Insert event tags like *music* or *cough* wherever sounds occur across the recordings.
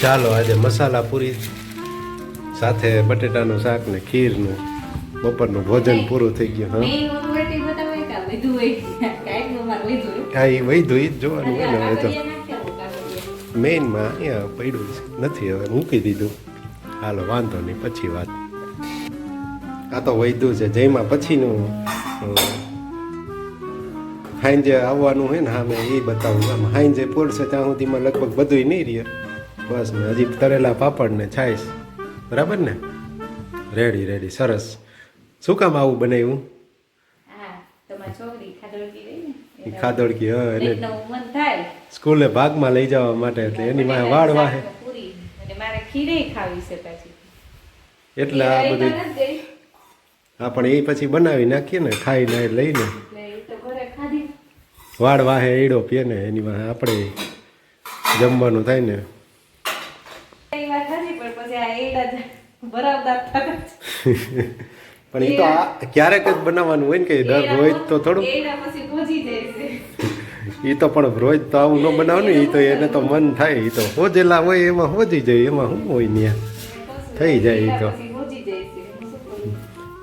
ચાલો આજે મસાલા પૂરી સાથે બટેટાનું શાક ને ખીરનું બપોરનું ભોજન પૂરું થઈ ગયું હા. હા એ વૈધું એ જ જોવાનું હોય ને હવે તો. મેઇનમાં અહીંયા પડ્યું. નથી હવે મૂકી દીધું હાલો વાંધો નહીં પછી વાત આ તો વૈધું છે જયમાં પછીનું હાંજે આવવાનું હોય ને સામે એ બતાવું આમ જે પોરશે ત્યાં સુધીમાં લગભગ બધું નહીં રહે બસ ને હજી તરેલા પાપડ ને છાશ બરાબર ને? રેડી રેડી સરસ. શું કામ આવું બનાવ્યું? ખાદડકી હા એને સ્કૂલે ભાગમાં લઈ જવા માટે એટલે એની માં વાળ વાહે. મારે એટલે આ બધું હા પણ એ પછી બનાવી નાખીએ ને ખાઈને લઈને. વાળ વાહે એડો પીએ ને એની વાહે આપણે જમવાનું થાય ને. પછી જ. *laughs* પણ એ તો આ ક્યારેક જ બનાવવાનું હોય ને કે દર રોજ તો થોડું *laughs* એ તો પણ રોજ તો આવું ન બનાવવાનું એ તો એને તો મન થાય એ તો હોજેલા હોય એમાં હોજી જાય એમાં શું હોય ને થઈ જાય એ તો.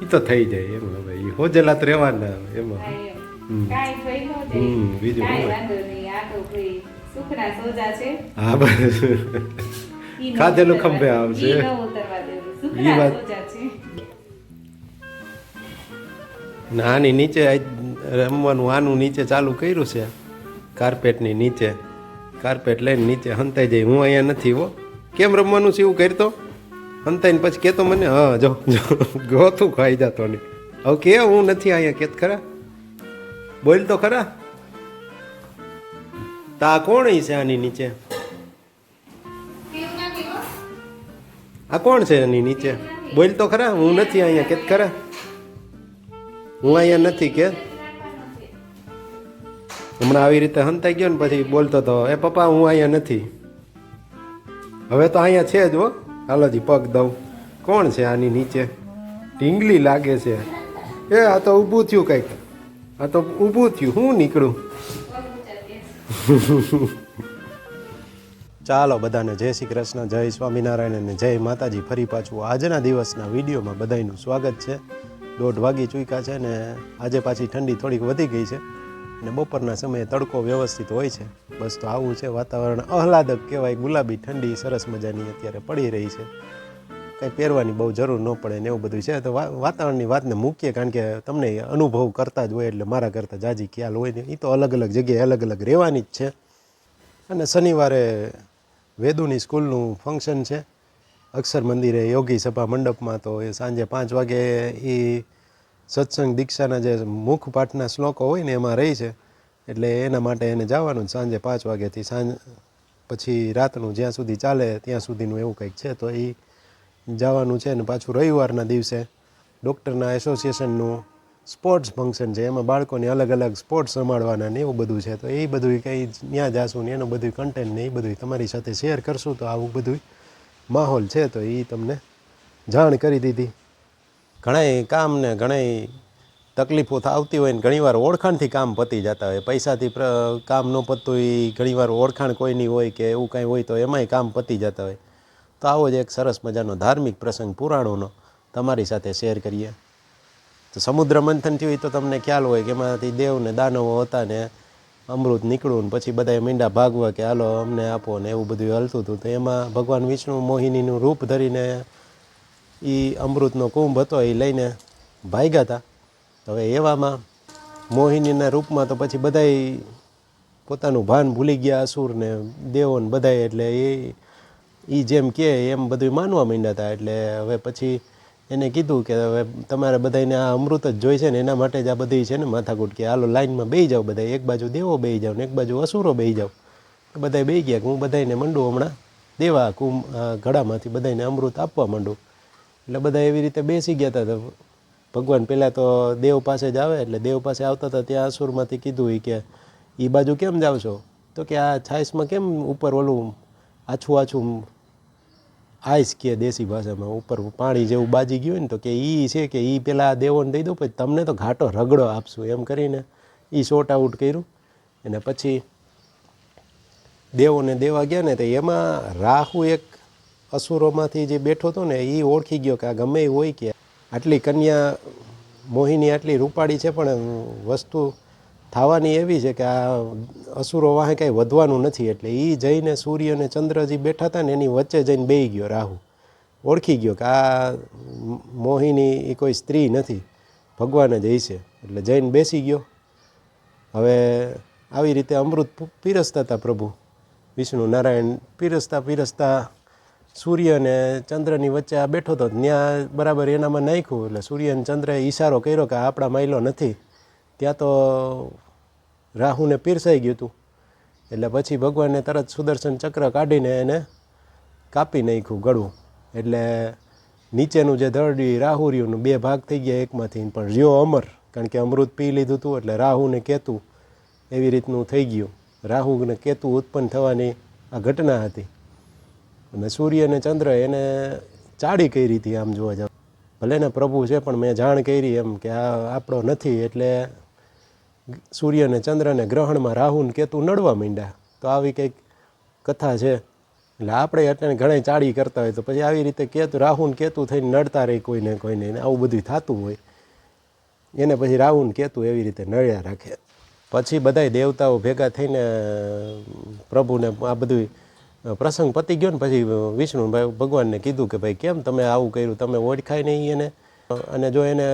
એ તો થઈ જાય એમાં હવે એ હોજેલા તો રહેવાના એમાં. હમ. બીજું. હા બસ. ખાધેલું ખંભે આવશે. સુખના વાત- આની નીચે રમવાનું આનું નીચે ચાલુ કર્યું છે. કાર્પેટની નીચે. કાર્પેટ લઈને નીચે હંતાઈ જાય. હું અહીંયા નથી હો. કેમ રમવાનું છે એવું કરતો? હંતાઈને પછી કહેતો મને હા જો ગોથું ખાઈ જતો ને. હવે કે હું નથી અહીંયા કેત ખરા? બોલ તો ખરા. તા કોણ છે આની નીચે? આ કોણ છે એની નીચે? બોલ તો ખરા, હું નથી અહીંયા કેત ખરા? હું અહીંયા નથી કે? હમણાં આવી રીતે હંતાઈ ગયો ને પછી બોલતો તો, એ પપ્પા, હું અહીંયા નથી. હવે તો અહીંયા છે જ હો. હાલો જી, પગ દઉં. કોણ છે આની નીચે? ઢીંગલી લાગે છે. એ, આ તો ઊભું થયું કંઈક. આ તો ઊભું થયું. હું નીકળું? ચાલો બધાને જય શ્રી કૃષ્ણ, જય સ્વામિનારાયણ અને જય માતાજી. ફરી પાછું આજના દિવસના વિડીયોમાં બધાનું સ્વાગત છે. દોઢ વાગી ચૂક્યા છે ને આજે પાછી ઠંડી થોડીક વધી ગઈ છે અને બપોરના સમયે તડકો વ્યવસ્થિત હોય છે. બસ તો આવું છે, વાતાવરણ આહલાદક કહેવાય. ગુલાબી ઠંડી, સરસ મજાની અત્યારે પડી રહી છે. કંઈ પહેરવાની બહુ જરૂર ન પડે ને એવું બધું છે. તો વાતાવરણની વાતને મૂકીએ કારણ કે તમને અનુભવ કરતા જ હોય એટલે મારા કરતાં જાજી ખ્યાલ હોય ને એ તો અલગ અલગ જગ્યાએ અલગ અલગ રહેવાની જ છે. અને શનિવારે વેદુની સ્કૂલનું ફંક્શન છે. અક્ષર મંદિરે યોગી સભા મંડપમાં તો એ સાંજે પાંચ વાગે એ સત્સંગ દીક્ષાના જે મુખ પાઠના શ્લોકો હોય ને એમાં રહી છે. એટલે એના માટે એને જવાનું સાંજે પાંચ વાગ્યાથી સાંજ પછી રાતનું જ્યાં સુધી ચાલે ત્યાં સુધીનું એવું કંઈક છે. તો એ જવાનું છે ને પાછું રવિવારના દિવસે ડૉક્ટરના એસોસિએશનનું સ્પોર્ટ્સ ફંક્શન છે એમાં બાળકોને અલગ અલગ સ્પોર્ટ્સ રમાડવાના ને એવું બધું છે. તો એ બધું કંઈ ત્યાં જાશું ને એનું બધું કન્ટેન્ટ ને એ બધું તમારી સાથે શેર કરશું તો આવું બધું માહોલ છે તો એ તમને જાણ કરી દીધી. ઘણાય કામ ને ઘણાય તકલીફો આવતી હોય ને ઘણીવાર ઓળખાણથી કામ પતી જતા હોય. પૈસાથી કામ ન પતતું હોય ઘણીવાર ઓળખાણ કોઈની હોય કે એવું કાંઈ હોય તો એમાંય કામ પતી જતા હોય. તો આવો જ એક સરસ મજાનો ધાર્મિક પ્રસંગ પુરાણોનો તમારી સાથે શેર કરીએ. તો સમુદ્ર મંથન થયું તો તમને ખ્યાલ હોય કે એમાંથી દેવ ને દાનવો હતા ને અમૃત નીકળ્યું ને પછી બધા મીંડા ભાગવા કે હાલો અમને આપો ને એવું બધું હલતું હતું. તો એમાં ભગવાન વિષ્ણુ મોહિનીનું રૂપ ધરીને એ અમૃતનો કુંભ હતો એ લઈને ભાગ્યા હતા. હવે એવામાં મોહિનીના રૂપમાં તો પછી બધાય પોતાનું ભાન ભૂલી ગયા અસુર ને દેવો ને બધાય એટલે એ એ જેમ કહે એમ બધું માનવા માંડ્યા હતા. એટલે હવે પછી એને કીધું કે હવે તમારે બધાને આ અમૃત જ જોઈ છે ને એના માટે જ આ બધી છે ને માથાકૂટ કે હાલો લાઇનમાં બેસી જાઓ બધા એક બાજુ દેવો બેસી જાઓ ને એક બાજુ અસુરો બેસી જાઓ. બધા બેસી ગયા કે હું બધાને મંડું હમણાં. દેવા કુંભ ઘડામાંથી બધાને અમૃત આપવા માંડું. એટલે બધા એવી રીતે બેસી ગયા હતા ભગવાન પહેલાં તો દેવ પાસે જ આવે એટલે દેવ પાસે આવતા હતા ત્યાં અસુરમાંથી કીધું એ કે એ બાજુ કેમ જાવ છો તો કે, આ છાઈસમાં કેમ ઉપર ઓલું આછું આછું આઈસ કે દેશી ભાષામાં ઉપર પાણી જેવું બાજી ગયું ને તો કે એ છે કે એ પેલા દેવોને દઈ દો, પછી તમને તો ઘાટો રગડો આપશું એમ કરીને એ શોર્ટ આઉટ કર્યું. અને પછી દેવોને દેવા ગયા ને તો એમાં રાહુ એક અસુરોમાંથી જે બેઠો હતો ને એ ઓળખી ગયો કે આ ગમે હોય કે આટલી કન્યા મોહિની આટલી રૂપાળી છે, પણ વસ્તુ થવાની એવી છે કે આ અસુરો વાહે કાંઈ વધવાનું નથી એટલે એ જઈને સૂર્ય અને ચંદ્ર જે બેઠા હતા ને એની વચ્ચે જઈને બેહી ગયો રાહુ. ઓળખી ગયો કે આ મોહિની એ કોઈ સ્ત્રી નથી, ભગવાન જ છે. એટલે જઈને બેસી ગયો. હવે આવી રીતે અમૃત પીરસતા હતા પ્રભુ. વિષ્ણુ નારાયણ પીરસતા પીરસતા સૂર્ય અને ચંદ્રની વચ્ચે આ બેઠો હતો ત્યાં બરાબર એનામાં નાખ્યું એટલે સૂર્ય અને ચંદ્રએ ઈશારો કર્યો કે આપણા માયલો નથી. ત્યાં તો રાહુને પીરસાઈ ગયું હતું એટલે પછી ભગવાને તરત સુદર્શન ચક્ર કાઢીને એને કાપી નાખ્યું ગળું. એટલે નીચેનું જે ધરડી રાહુ રહ્યું બે ભાગ થઈ ગયા એકમાંથી. પણ રહ્યો અમર, કારણ કે અમૃત પી લીધું હતું એટલે રાહુને કેતું એવી રીતનું થઈ ગયું. રાહુને કેતુ ઉત્પન્ન થવાની આ ઘટના હતી. અને સૂર્ય અને ચંદ્ર એને ચાડી કરી હતી આમ જોવા જાવ. ભલે ને પ્રભુ છે, પણ મેં જાણ કરી એમ કે આ આપણો નથી, એટલે સૂર્ય અને ચંદ્રને, ગ્રહણમાં રાહુને કેતુ નડવા માંડ્યા. તો આવી કંઈક કથા છે. એટલે આપણે એટલે ઘણા ચાળી કરતા હોય તો પછી આવી રીતે કેતુ, રાહુને કેતુ થઈને નડતા રહે કોઈને કોઈને આવું બધું થતું હોય. એને પછી રાહુને કેતુ એવી રીતે નડ્યા રાખે. પછી બધાય દેવતાઓ ભેગા થઈને, પ્રભુને આ બધું પ્રસંગ પતી ગયો ને પછી વિષ્ણુ ભગવાનને કીધું કે ભાઈ કેમ તમે આવું કર્યું? તમે ઓળખાય નહીં એને. અને જો એને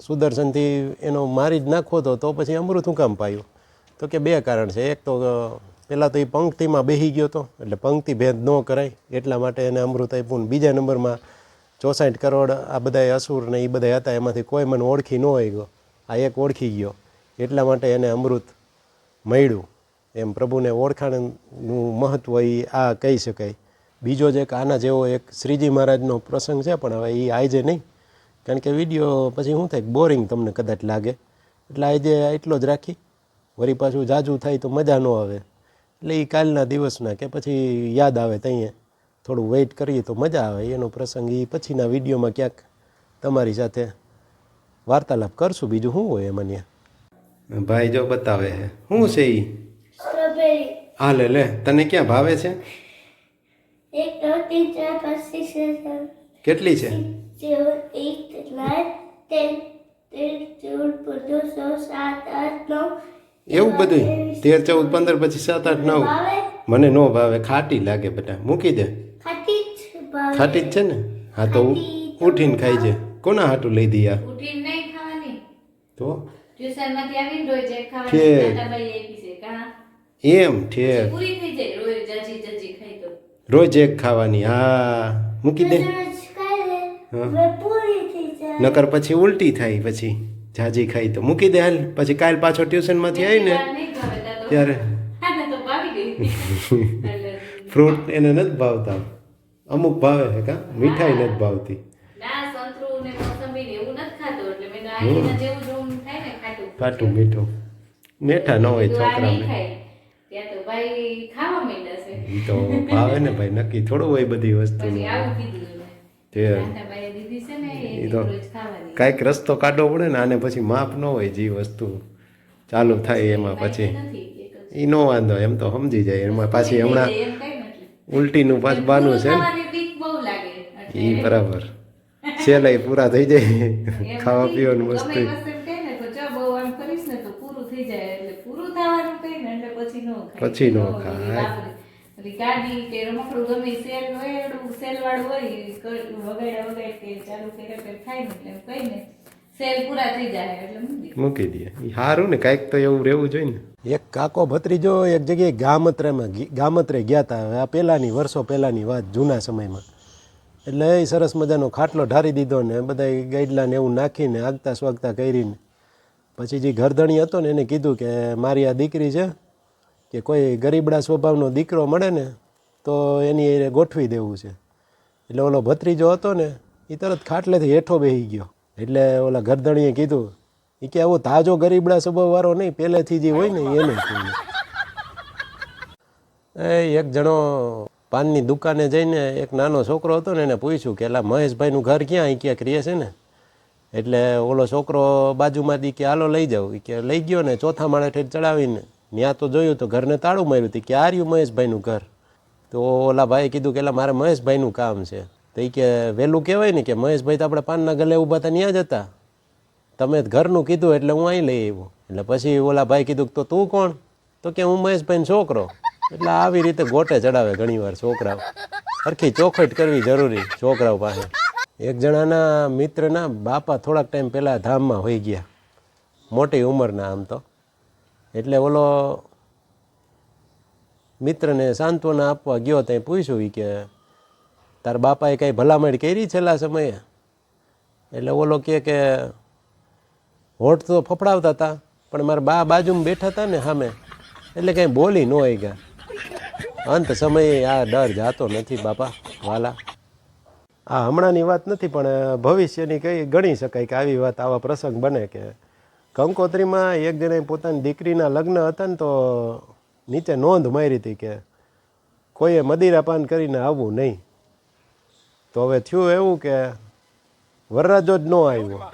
સુદર્શનથી એનો મારી જ નાખો તો તો પછી અમૃત શું કામ પાયું? તો કે બે કારણ છે. એક તો પહેલાં તો એ પંક્તિમાં બેસી ગયો હતો એટલે પંક્તિ ભેદ ન કરાય, એટલા માટે એને અમૃત આપ્યું બીજા નંબરમાં ચોસાઠ કરોડ આ બધા અસુર ને એ બધા હતા, એમાંથી કોઈ મને ઓળખી ન હોય ગયો આ એક ઓળખી ગયો. એટલા માટે એને અમૃત મળ્યું. એમ પ્રભુને ઓળખાણનું મહત્ત્વ એ આ કહી શકાય. બીજો જ એક આના જેવો એક શ્રીજી મહારાજનો પ્રસંગ છે, પણ હવે એ આજે નહીં. કારણ કે વીડિયો પછી શું થાય? બોરિંગ તમને કદાચ લાગે. એટલે આજે એટલો જ રાખી. વળી પાછું જાજુ થાય તો મજા ન આવે. એટલે એ કાલના દિવસના કે પછી યાદ આવે તઈએ. થોડું વેઇટ કરીએ તો મજા આવે. એનો પ્રસંગ એ પછીના વિડીયોમાં ક્યાંક તમારી સાથે વાર્તાલાપ કરશું. બીજું શું હોય એમાં ભાઈ જો બતાવે છે શું છે એ હા લે લે. તને ક્યાં ભાવે છે? કેટલી છે? ચૌદ પંદર સોળ સાત આઠ નવ. એવું બધું તેર ચૌદ પંદર પછી સાત આઠ નવ. મને ન ભાવે ખાટી લાગે બેટા મૂકી દે. ખાટી જ ખાટી જ છે ને? હા તો ઉઠીને ખાઈ છે કોના હાટું લઈ દી આ? ઉઠીને નહીં ખાવાની. તો? ટ્યુશનમાંથી આવીને રોજ ખાવાની ઠીક. દાદાબાઈ છે. કાં એમ ઠેક. પૂરી થઈ જાય. રોજ જાજી જાજી ખાઈ તો. રોજ એક ખાવાની. હા. મૂકી દે. નકર પછી ઉલટી થાય પછી જાજી ખાઈ તો. મૂકી દે હાલ પછી કાલ પાછો ટ્યુશનમાંથી આવીને. ત્યારે. *laughs* ફ્રૂટ એને નથી ભાવતા. અમુક ભાવે છે કા? મીઠાઈ નથી ભાવતી. ના સંતરું ને મોસંબી ને એવું નથી ખાતો એટલે મેં તો આઈના જેવું જોવું થાય ને ખાટું. ખાટું મીઠું. મેઠા ન હોય છોકરાને. તો ભાઈ ખાવા માંડ્યા છે. ઈ તો ભાવે ને ભાઈ નક્કી થોડું હોય બધી વસ્તુનું. ને એ તો કાંઈક રસ્તો કાઢવો પડે ને આને પછી માપ ન હોય જે વસ્તુ ચાલુ થાય એમાં પછી. જ. એ નો વાંધો એમ તો સમજી જાય એમાં પાછી હમણાં ઉલટીનું પાછું બાનું છે એ બરાબર. *laughs* છેલ્લે પૂરા થઈ જાય. *laughs* ખાવા. પીવાનું મસ્તી વસ્તુ. જો પછી નો ખાય. ગાડી કે રમકડું ગમે સેલ હોય એડું સેલ વાળું હોય વગાડ્યા વગાડ કે ચાલુ કર્યા કે ખાય ને એટલે કઈ ને સેલ પૂરા થઈ જાય એટલે મૂકી દે. હારું એ સારું ને કાંઈક તો એવું રહેવું જોઈએ ને. એક કાકો ભત્રીજો એક જગ્યાએ ગામત્રેમાં ગામત્રે ગયા હતા હવે આ પહેલાંની વર્ષો પહેલાંની વાત જૂના સમયમાં. એટલે એ સરસ મજાનો ખાટલો ઢારી દીધો ને બધા ગાઈડલા ને એવું નાખીને આગતા સ્વાગતા કરીને. પછી જે ઘરધણી હતો ને એને કીધું કે મારી આ દીકરી છે કે કોઈ ગરીબડા સ્વભાવનો દીકરો મળે ને, તો એની એ ગોઠવી દેવું છે. એટલે ઓલો ભત્રીજો હતો ને એ તરત ખાટલેથી હેઠો બેસી ગયો. એટલે ઓલા ગરદણીએ કીધું એ કે આવો તાજો ગરીબડા સ્વભાવવાળો નહીં, પહેલેથી જે હોય ને એને એ એક જણો પાનની દુકાને જઈને એક નાનો છોકરો હતો ને, એને પૂછ્યું કે, એલા મહેશભાઈનું ઘર ક્યાં? અહીં ક્યાંક રહે છે ને. એટલે ઓલો છોકરો બાજુમાંથી કે, હાલો લઈ જાઉં. કે, લઈ ગયો ને, ચોથા માળે ઠેઠ ચડાવીને. ત્યાં તો જોયું તો ઘરને તાળું માર્યું હતું કે આ રહ્યું મહેશભાઈનું ઘર. તો ઓલા ભાઈએ કીધું કે એટલે મારે મહેશભાઈનું કામ છે. તો એ કે વહેલું કહેવાય ને કે મહેશભાઈ તો આપણે પાનના ગલે ઊભા હતા ત્યાં જ હતા. તમે ઘરનું કીધું એટલે હું અહીં લઈ આવ્યો. એટલે પછી ઓલા ભાઈ કીધું તો તું કોણ? તો કે હું મહેશભાઈનો છોકરો. એટલે આવી રીતે ગોટે ચડાવે ઘણીવાર છોકરાઓ. સરખી ચોખટ કરવી જરૂરી છોકરાઓ પાસે. એક જણાના મિત્રના બાપા થોડાક ટાઈમ પહેલાં ધામમાં હોઈ ગયા. મોટી ઉંમરના આમ તો. એટલે ઓલો મિત્રને સાંત્વના આપવા ગયો ત્યાં પૂછ્યું કે, તાર બાપાએ કાંઈ ભલામણ કરી છેલ્લા સમયે? એટલે ઓલો કહે કે, હોઠ તો ફફડાવતા હતા પણ મારા બા બાજુમાં બેઠા હતા ને સામે, એટલે કાંઈ બોલી ન ગયા. અંત સમયે આ ડર જાતો નથી બાપા, વાલા. આ હમણાંની વાત નથી, પણ ભવિષ્યની કઈ ગણી શકાય કે આવી વાત આવા પ્રસંગ બને કે કંકોત્રીમાં એક જણાએ પોતાની દીકરીના લગ્ન હતા ને તો નીચે નોંધ મારી હતી કે કોઈએ મદિરાપાન કરીને આવવું નહીં. તો હવે થયું એવું કે વરરાજો જ ન આવ્યો.